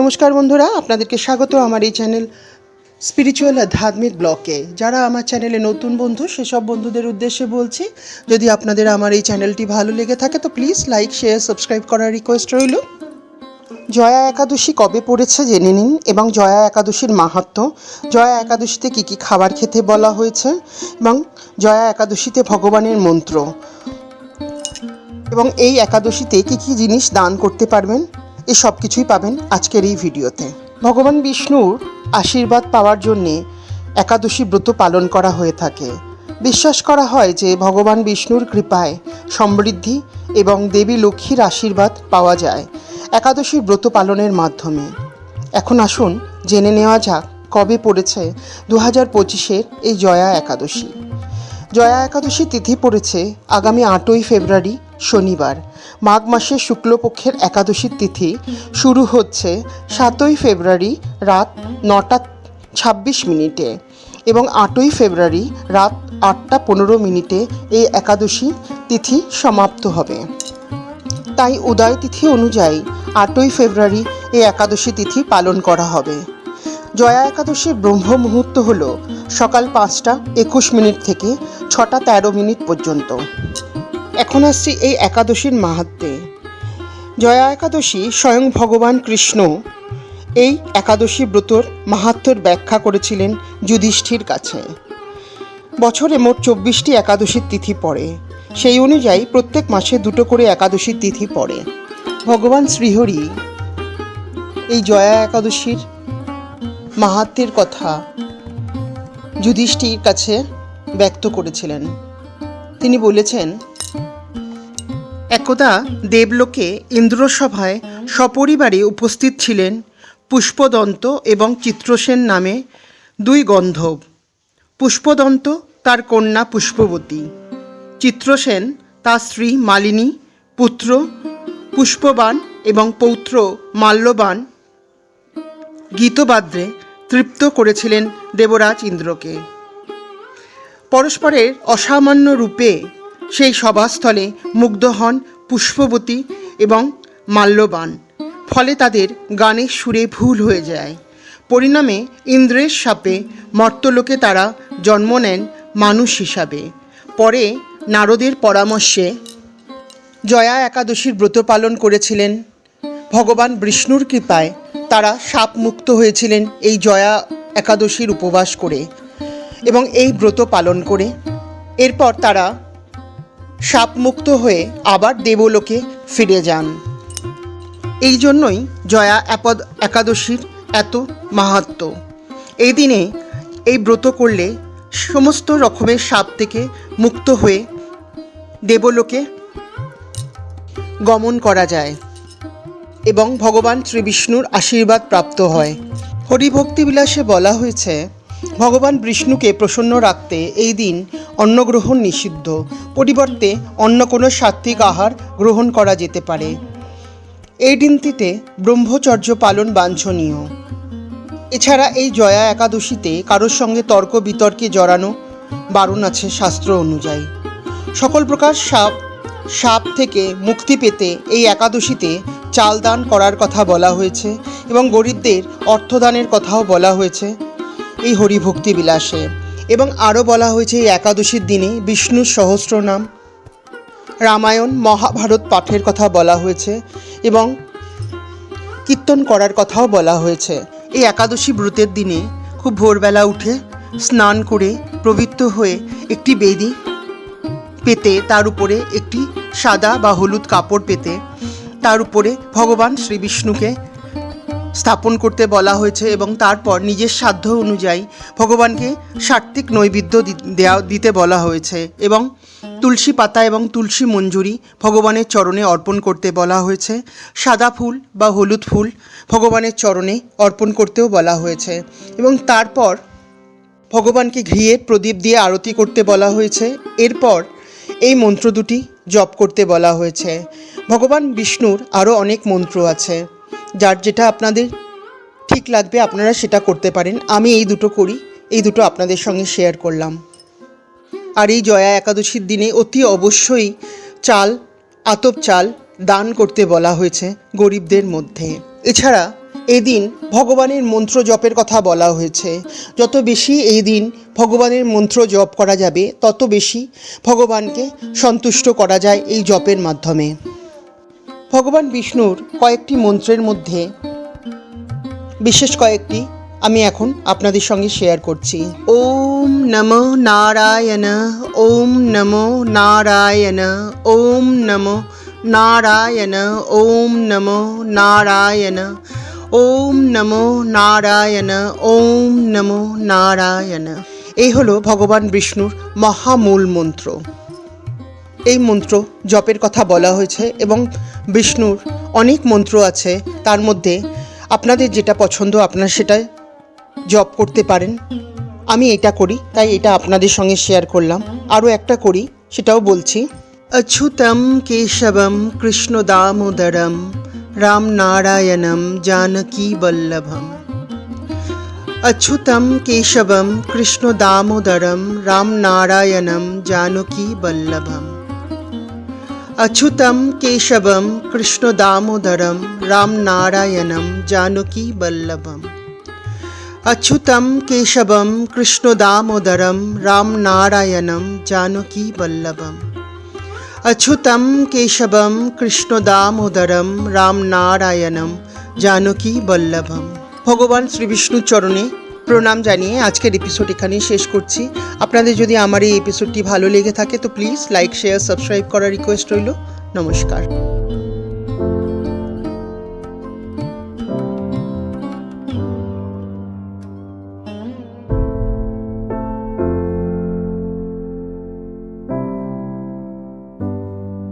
নমস্কার বন্ধুরা, আপনাদেরকে স্বাগত আমার এই চ্যানেল স্পিরিচুয়াল আধ্যাত্মিক ব্লকে। যারা আমার চ্যানেলে নতুন বন্ধু, সেসব বন্ধুদের উদ্দেশ্যে বলছি, যদি আপনাদের আমার এই চ্যানেলটি ভালো লেগে থাকে, তো প্লিজ লাইক, শেয়ার, সাবস্ক্রাইব করার রিকোয়েস্ট রইল। জয়া একাদশী কবে পড়েছে জেনে নিন, এবং জয়া একাদশীর মাহাত্ম, জয়া একাদশীতে কী কী খাবার খেতে বলা হয়েছে, এবং জয়া একাদশীতে ভগবানের মন্ত্র, এবং এই একাদশীতে কী কী জিনিস দান করতে পারবেন এই সব কিছুই পাবেন আজকের এই ভিডিওতে। ভগবান বিষ্ণুর আশীর্বাদ পাওয়ার জন্যে একাদশী ব্রত পালন করা হয়ে থাকে। বিশ্বাস করা হয় যে ভগবান বিষ্ণুর কৃপায় সমৃদ্ধি এবং দেবী লক্ষ্মীর আশীর্বাদ পাওয়া যায় একাদশীর ব্রত পালনের মাধ্যমে। এখন আসুন জেনে নেওয়া যাক কবে পড়েছে দু হাজার পঁচিশের এই জয়া একাদশী। জয়া একাদশী তিথি পড়েছে আগামী আটই ফেব্রুয়ারি, শনিবার। মাঘ মাসের শুক্লপক্ষের একাদশীর তিথি শুরু হচ্ছে সাতই ফেব্রুয়ারি রাত নটা ছাব্বিশ মিনিটে এবং আটই ফেব্রুয়ারি রাত আটটা পনেরো মিনিটে এই একাদশী তিথি সমাপ্ত হবে। তাই উদয় তিথি অনুযায়ী আটই ফেব্রুয়ারি এই একাদশী তিথি পালন করা হবে। জয়া একাদশীর ব্রহ্ম মুহূর্ত হল সকাল পাঁচটা একুশ মিনিট থেকে ছটা তেরো মিনিট পর্যন্ত। এখন আসছি এই একাদশীর মাহাত্মে। জয়া একাদশী স্বয়ং ভগবান কৃষ্ণ। এই একাদশী ব্রতর মাহাত্ম্যর ব্যাখ্যা করেছিলেন যুধিষ্ঠির কাছে। বছরে মোট চব্বিশটি একাদশীর তিথি পড়ে। সেই অনুযায়ী প্রত্যেক মাসে দুটো করে একাদশীর তিথি পড়ে। ভগবান শ্রীহরি, এই জয়া একাদশীর মাহাত্মের কথা যুধিষ্ঠির কাছে ব্যক্ত করেছিলেন। তিনি বলেছেন, একদা দেবলোকে ইন্দ্রসভায় সপরিবারে উপস্থিত ছিলেন পুষ্পদন্ত এবং চিত্রসেন নামে দুই গন্ধব। পুষ্পদন্ত তার কন্যা পুষ্পবতী, চিত্রসেন তার স্ত্রী মালিনী, পুত্র পুষ্পবান এবং পৌত্র মাল্যবান। গীতবাদ্রে তৃপ্ত করেছিলেন দেবরাজ ইন্দ্রকে। পরস্পরের অসামান্য রূপে সেই সভাস্থলে মুগ্ধ হন পুষ্পবতী এবং মাল্যবান। ফলে তাদের গানের সুরে ভুল হয়ে যায়। পরিণামে ইন্দ্রের সাপে মর্তলোকে তারা জন্ম নেন মানুষ হিসাবে। পরে নারদের পরামর্শে জয়া একাদশীর ব্রত পালন করেছিলেন। ভগবান বিষ্ণুর কৃপায় তারা সাপ মুক্ত হয়েছিলেন এই জয়া একাদশীর উপবাস করে। এবং এই ব্রত পালন করে। এরপর তারা সাপমুক্ত হয়ে আবার দেবলোকে ফিরে যান। এই জন্যই জয়া এপদ একাদশীর এত মাহাত্ম এই দিনে এই ব্রত করলে সমস্ত রকমের সাপ থেকে মুক্ত হয়ে দেবলোকে গমন করা যায় এবং ভগবান শ্রীবিষ্ণুর আশীর্বাদ প্রাপ্ত হয়। হরিভক্তি বিলাসে বলা হয়েছে ভগবান বিষ্ণুকে প্রসন্ন রাখতে এই দিন অন্নগ্রহণ নিষিদ্ধ। পরিবর্তে অন্য কোনো সাত্ত্বিক আহার গ্রহণ করা যেতে পারে। এই দিনটিতে ব্রহ্মচর্য পালন বাঞ্ছনীয়। এছাড়া এই জয়া একাদশীতে কারোর সঙ্গে তর্ক বিতর্কে জড়ানো বারণ আছে শাস্ত্র অনুযায়ী। সকল প্রকার সাপ সাপ থেকে মুক্তি পেতে এই একাদশীতে চাল দান করার কথা বলা হয়েছে এবং গরিবদের অর্থদানের কথাও বলা হয়েছে। এই হরিভক্তি বিলাসে। এবং আরও বলা হয়েছে, এই একাদশীর দিনে বিষ্ণুর সহস্র নাম। রামায়ণ, মহাভারত পাঠের কথা বলা হয়েছে এবং কীর্তন করার কথাও বলা হয়েছে। এই একাদশী ব্রতের দিনে খুব ভোরবেলা উঠে স্নান করে প্রবৃত্ত হয়ে একটি বেদি পেতে, তার উপরে একটি সাদা বা হলুদ কাপড় পেতে, তার উপরে ভগবান শ্রী বিষ্ণুকে স্থাপন করতে বলা হয়েছে এবং তারপর নিজের সাধ্য অনুযায়ী ভগবানকে সাত্ত্বিক নৈবেদ্য দেওয়া দিতে বলা হয়েছে এবং তুলসী পাতা এবং তুলসী মঞ্জুরি ভগবানের চরণে অর্পণ করতে বলা হয়েছে। সাদা ফুল বা হলুদ ফুল ভগবানের চরণে অর্পণ করতেও বলা হয়েছে এবং তারপর ভগবানকে ঘিয়ের প্রদীপ দিয়ে আরতি করতে বলা হয়েছে। এরপর এই মন্ত্র দুটি জপ করতে বলা হয়েছে। ভগবান বিষ্ণুর আরও অনেক মন্ত্র আছে। যার যেটা আপনাদের ঠিক লাগবে আপনারা সেটা করতে পারেন। আমি এই দুটো করি, এই দুটো আপনাদের সঙ্গে শেয়ার করলাম। আর এই জয়া একাদশীর দিনে অতি অবশ্যই চাল, আতপ চাল দান করতে বলা হয়েছে গরিবদের মধ্যে। এছাড়া এদিন ভগবানের মন্ত্র জপের কথা বলা হয়েছে। যত বেশি এই দিন ভগবানের মন্ত্র জপ করা যাবে, তত বেশি ভগবানকে সন্তুষ্ট করা যায় এই জপের মাধ্যমে। ভগবান বিষ্ণুর কয়েকটি মন্ত্রের মধ্যে বিশেষ কয়েকটি আমি এখন আপনাদের সঙ্গে শেয়ার করছি। ওম নমো নারায়ণ, ওম নমো নারায়ণ, ওম নমো নারায়ণ, ওম নমো নারায়ণ, ওম নমো নারায়ণ, ওম নমো নারায়ণ। এই হলো ভগবান বিষ্ণুর মহামূল মন্ত্র। এই মন্ত্র জপের কথা বলা হয়েছে এবং বিষ্ণুর অনেক মন্ত্র আছে। তার মধ্যে আপনাদের যেটা পছন্দ আপনারা সেটা জপ করতে পারেন। আমি এটা করি, তাই এটা আপনাদের সঙ্গে শেয়ার করলাম। আরও একটা করি, সেটাও বলছি। অচ্যুতম কেশবম কৃষ্ণ দামোদরম রাম নারায়ণম জানকী বল্লভম। অছুতম কেশবম কৃষ্ণ দামোদরম রাম নারায়ণম জানকী বল্লভম। अच्युतं केशवं कृष्णदामोदरं रामनारायणं जानकीवल्लभम् अच्युतं केशवं कृष्णदामोदरं रामनारायणं जानकीवल्लभम् अच्युतं केशवं कृष्णदामोदरं रामनारायणं जानकीवल्लभम् ভগবান শ্রীবিষ্ণুর চরণে প্রণাম জানিয়ে আজকের এপিসোড এখানেই শেষ করছি। আপনাদের যদি আমার এই এপিসোডটি ভালো লেগে থাকে, তো প্লিজ লাইক শেয়ার সাবস্ক্রাইব করার রিকোয়েস্ট রইল। নমস্কার।